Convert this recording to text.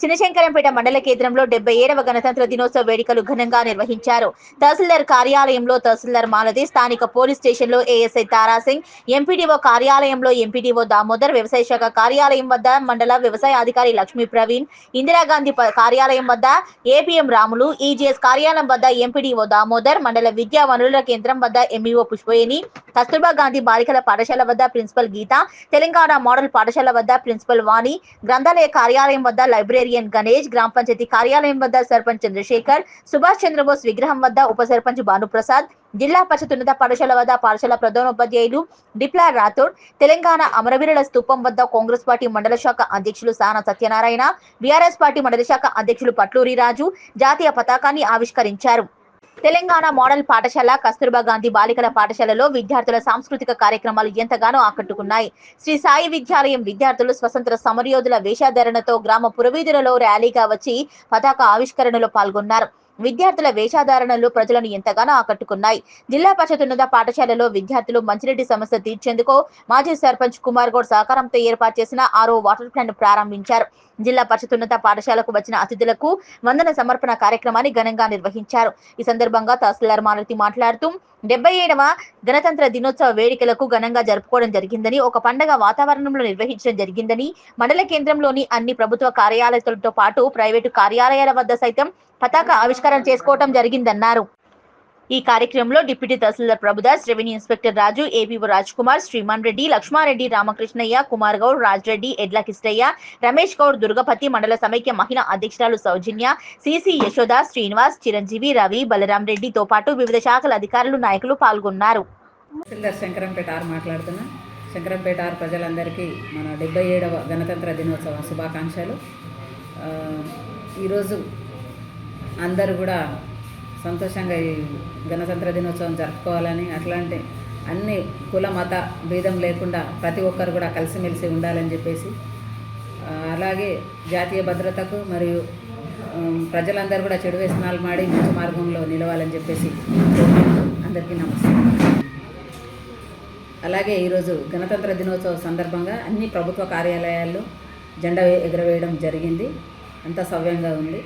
చినశంకరంపేట మండల కేంద్రంలో డెబ్బై ఏడవ గణతంత్ర దినోత్సవ వేడుకలు ఘనంగా నిర్వహించారు. తహసీల్దార్ కార్యాలయంలో తహసీల్దార్ మాలతి స్థానిక పోలీస్ స్టేషన్లో ఏఎస్ఐ తారాసింగ్ ఎంపీడీఓ కార్యాలయంలో ఎంపీడీఓ దామోదర్ వ్యవసాయ శాఖ కార్యాలయం వద్ద మండల వ్యవసాయ అధికారి లక్ష్మీ ప్రవీణ్ ఇందిరాగాంధీ కార్యాలయం వద్ద ఏపీఎం రాములు ఈజీఎస్ కార్యాలయం వద్ద ఎంపీడీఓ దామోదర్ మండల విద్యా వనరుల కేంద్రం వద్ద ఎంఈఓ పుష్పయేని కస్తూర్బా గాంధీ బాలికల పాఠశాల వద్ద ప్రిన్సిపల్ గీత తెలంగాణ మోడల్ పాఠశాల వద్ద ప్రిన్సిపల్ వాణి గ్రంథాలయ కార్యాలయం వద్ద లైబ్రరీ ఎన్ గణేష్ గ్రామ పంచాయతీ కార్యాలయం వద్ద సర్పంచ్ చంద్రశేఖర్ సుభాష్ చంద్రబోస్ విగ్రహం వద్ద ఉప సర్పంచ్ భానుప్రసాద్ జిల్లా పరిషత్ ఉన్నత పాఠశాల వద్ద పాఠశాల ప్రధానోపాధ్యాయులు డిప్లా రాథోడ్ తెలంగాణ అమరవీరుల స్థూపం వద్ద కాంగ్రెస్ పార్టీ మండల శాఖ అధ్యక్షులు సానా సత్యనారాయణ బీఆర్ఎస్ పార్టీ మండల శాఖ అధ్యక్షులు పట్లూరి రాజు జాతీయ పతాకాన్ని ఆవిష్కరించారు. తెలంగాణ మోడల్ పాఠశాల కస్తూర్బా గాంధీ బాలికల పాఠశాలలో విద్యార్థుల సాంస్కృతిక కార్యక్రమాలు ఎంతగానో ఆకట్టుకున్నాయి. శ్రీ సాయి విద్యాలయం విద్యార్థులు స్వతంత్ర సమరయోధుల వేషధారణతో గ్రామ పురవీధులలో ర్యాలీగా వచ్చి పతాక ఆవిష్కరణలో పాల్గొన్నారు. విద్యార్థుల వేషాధారణలు ప్రజలను ఎంతగానో ఆకట్టుకున్నాయి. జిల్లా పరిషత్ ఉన్నత పాఠశాలలో విద్యార్థులు మంచినీటి సమస్య తీర్చేందుకు మాజీ సర్పంచ్ కుమార్ గౌడ్ సహకారంతో ఏర్పాటు చేసిన ఆరో వాటర్ ప్లాంట్ ప్రారంభించారు. జిల్లా పరిషత్ ఉన్నత పాఠశాలకు వచ్చిన అతిథులకు వందన సమర్పణ కార్యక్రమాన్ని ఘనంగా నిర్వహించారు. ఈ సందర్భంగా తహసీల్దార్ మారుతి మాట్లాడుతూ డెబ్బై ఏడవ గణతంత్ర దినోత్సవ వేడుకలకు ఘనంగా జరుపుకోవడం జరిగిందని ఒక పండగ వాతావరణంలో నిర్వహించడం జరిగిందని మండల కేంద్రంలోని అన్ని ప్రభుత్వ కార్యాలయాలతో పాటు ప్రైవేటు కార్యాలయాల వద్ద సైతం పతాక ఆవిష్కరణ చేసుకోవటం జరిగిందన్నారు. ఈ కార్యక్రమంలో deputy tahsildar Prabhudas revenue inspector Raju APO Raj Kumar Sriman Reddy Lakshma Reddy Ramakrishnaiah Kumar Goud Raj Reddy Edla Kistaiah Ramesh Goud Durgapathi మండల సమైక్య మహిళా అధ్యక్షురాలు సౌజన్య సిసి యశోద శ్రీనివాస్ చిరంజీవి రవి బలరాం రెడ్డితో పాటు వివిధ శాఖల అధికారులు నాయకులు పాల్గొన్నారు. శంకరంపేట ఆర్ మాట్లాడుతున్నా. శంకరంపేట ఆర్ ప్రజలందరికీ మన డెబ్బై ఏడవ గణతంత్ర దినోత్సవ శుభాకాంక్షలు. ఈరోజు అందరూ కూడా సంతోషంగా ఈ గణతంత్ర దినోత్సవం జరుపుకోవాలని అట్లాంటి అన్ని కుల మత భేదం లేకుండా ప్రతి ఒక్కరు కూడా కలిసిమెలిసి ఉండాలని చెప్పేసి అలాగే జాతీయ భద్రతకు మరియు ప్రజలందరూ కూడా చెడు వ్యసనాలు మాడి మంచి మార్గంలో నిలవాలని చెప్పేసి అందరికీ నమస్కారం. అలాగే ఈరోజు గణతంత్ర దినోత్సవ సందర్భంగా అన్ని ప్రభుత్వ కార్యాలయాల్లో జెండా ఎగరవేయడం జరిగింది. అంతా సవ్యంగా ఉంది.